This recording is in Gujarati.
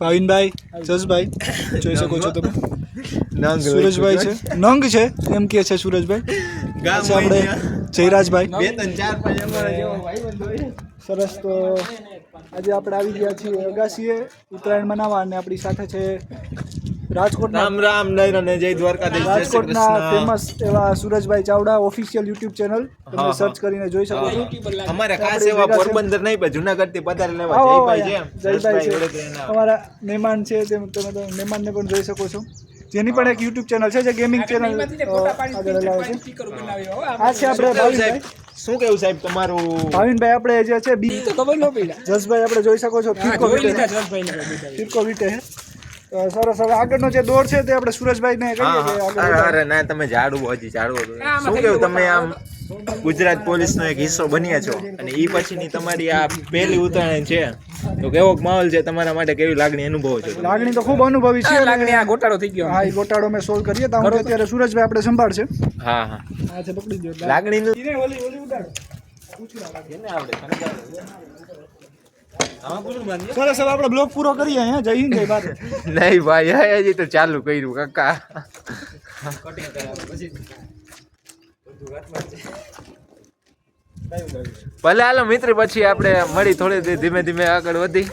ભાવિનભાઈ જસભાઈ જોઈ શકો છો તમે. નંગ સુરજભાઈ છે. નંગ છે એમ કે છે સુરજભાઈ. આપણે જયરાજભાઈ. સરસ તો આજે આપણે આવી ગયા છીએ અગાસીએ ઉત્તરાયણ મનાવવા અને આપણી સાથે છે રાજકોટના રામ રામ નૈર અને જય દ્વારકાધીશ. રાજકોટના ફેમસ એવા Surajbhai Chavda official YouTube channel તમે સર્ચ કરીને જોઈ શકો છો. અમારે ખાસ એવા પોરબંદર નહીં પણ જુનાગઢથી પધારે લેવા આવો, આવો જયભાઈ છે જયભાઈ છે. અમારા મહેમાન છે તેમ તમે તો મહેમાનને પણ જોઈ શકો છો. જેની પણ એક યુટ્યુબ ચેનલ છે જે ગેમિંગ ચેનલ આગળ લાવે છે. આ છે આપણે શું કેવું ભાવિનભાઈ. સાહેબ શું કેવું સાહેબ તમારું? ભાવિનભાઈ આપણે જે છે બી તો ખબર ન પડી. જસભાઈ આપણે જોઈ શકો છો ફિરકો વિટે. ફિરકો વીટે સરસ હવે આગળનો જે દોર છે તે આપણે સુરજભાઈને કહીએ કે આગળ અરે, ના તમે ઝાડવું હજી ઝાડવું શું કેવું તમે આમ ગુજરાત પોલીસનો એક હિસ્સો બન્યા છો અને ઈ પછીની તમારી આ પહેલી ઉતરાણ છે. તો કેવો માહોલ છે તમારા માટે? કેવી લાગણી અનુભવો છો લાગણી તો ખૂબ અનુભવી છે લાગણી આ ગોટાળો થઈ ગયો. હા એ ગોટાળો મેં સોલ્વ કરીએ. તો અત્યારે સુરજભાઈ આપણે સંભાળશે. હા હા. હા છે પકડી દો લાગણીનું ઈને ઓલી ઓલી ઉડાડો સરસ હવે આપણે બ્લોગ પૂરો કરીએ હે જય હિન્દ જય ભારત. નહીં ભાઈ હા, હજી તો ચાલુ કર્યું કાકા. ભલે હાલો મિત્ર પછી આપણે મળી થોડી ધીમે ધીમે આગળ વધી.